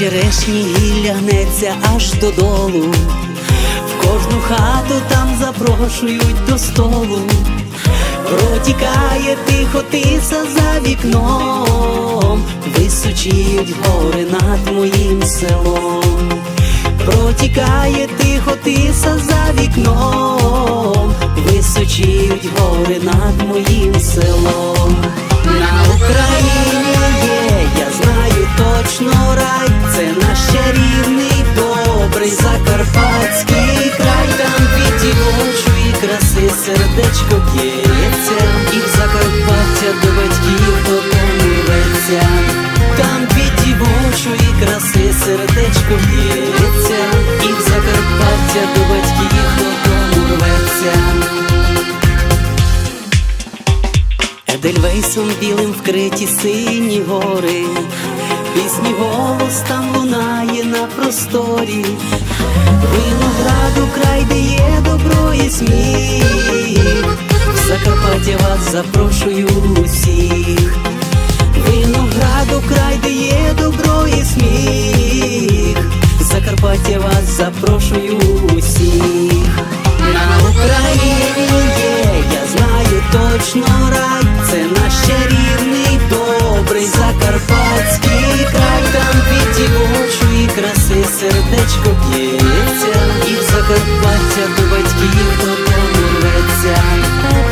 черешні гілля гнеться аж додолу. В кожну хату там запрошують до столу. Протікає тихо тиса за вікном, височіють гори над моїм селом. Протікає тихо тиса за вікном, височіють гори над моїм селом. На Україні точно рай, це наш чарівний, Едельвейсом білим вкриті сині гори, пісні голос там лунає на просторі, винограду край, де є добро і сміх, в Закарпаття вас запрошую усіх, винограду край, де є добро і сміх, в Закарпаття вас запрошую усіх. Точно це наш чарівний, добрий закарпатський край, там від дівочої краси сердечко б'ється, і в Закарпаття до батьків додому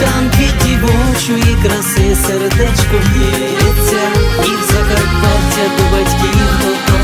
там від дівочої краси сердечко б'ється, і в Закарпаття до батьків додому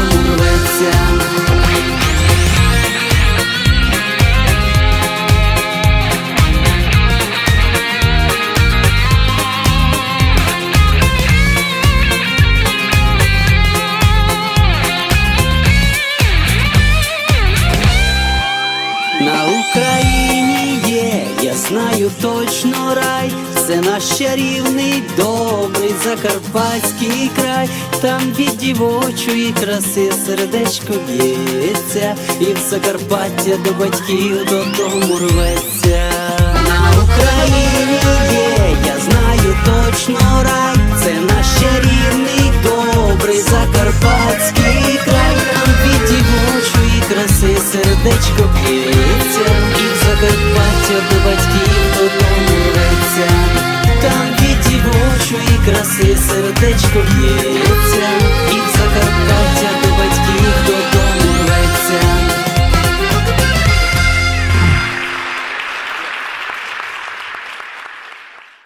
знаю точно рай, це наш чарівний, добрий закарпатський край, там від дівочої краси сердечко б'ється, і в Закарпаття до батьків додому рветься. На Україні краси сердечко б'ється,